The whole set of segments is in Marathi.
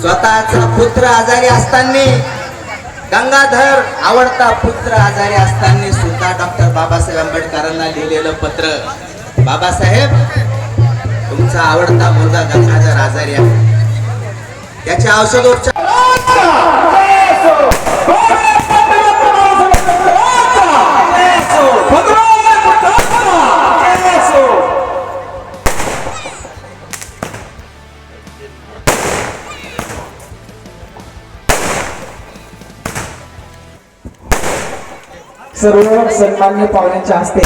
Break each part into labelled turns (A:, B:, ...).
A: स्वतःचा पुत्र आजारी असताना गंगाधर आवडता पुत्र आजारी असताना सुद्धा डॉक्टर बाबासाहेब आंबेडकरांना लिहिलेलं पत्र. बाबासाहेब तुमचा आवडता मुलगा गंगाधर आजारी आहे. त्याचे औषधोपचार
B: सर्व सन्मान्य पाहुण्यांच्या हस्ते.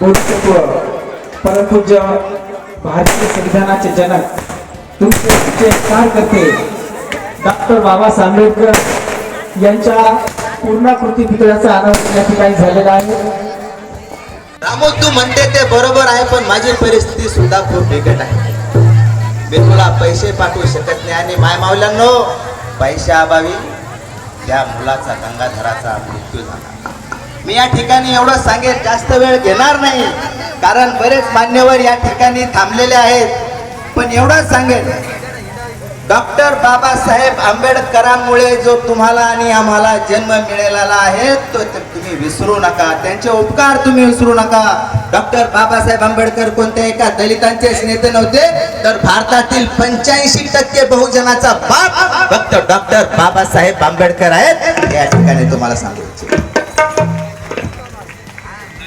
B: बोधतत्व परमपूज्य भारतीय संविधानाचे जनक तुमचे तुमचे करते डॉक्टर बाबासाहेब आंबेडकर यांच्या पूर्णाकृती पुतळ्याचा आनंद या ठिकाणी झालेला आहे.
A: रामो तू म्हणते ते बरोबर आहे पण माझी परिस्थिती सुद्धा खूप बिकट आहे. मी तुला पैसे पाठवू शकत नाही आणि माय मावल्यांनो पैशाअभावी त्या मुलाचा गंगाधराचा मृत्यू झाला. मी या ठिकाणी एवढं सांगेल जास्त वेळ घेणार नाही. कारण बरेच मान्यवर या ठिकाणी थांबलेले आहेत. पण एवढंच सांगेल डॉक्टर बाबासाहेब आंबेडकरांमुळे जो तुम्हाला आणि आम्हाला जन्म मिळालेला आहे तो तुम्ही विसरू नका. त्यांचे उपकार तुम्ही विसरू नका. डॉक्टर बाबासाहेब आंबेडकर कोणत्या एका दलितांचेच नेते नव्हते तर भारतातील पंच्याऐंशी टक्के बहुजनाचा बाप फक्त डॉक्टर बाबासाहेब आंबेडकर आहेत या ठिकाणी तुम्हाला सांगू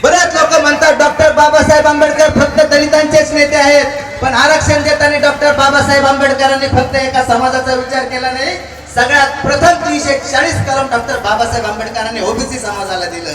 A: बरेच लोक म्हणतात डॉक्टर बाबासाहेब आंबेडकर फक्त दलितांचेच नेते आहेत पण आरक्षण देताना डॉक्टर बाबासाहेब आंबेडकरांनी फक्त एका समाजाचा विचार केला नाही. सगळ्यात प्रथम तीनशे चाळीस कलम डॉक्टर बाबासाहेब आंबेडकरांनी ओबीसी समाजाला दिलं.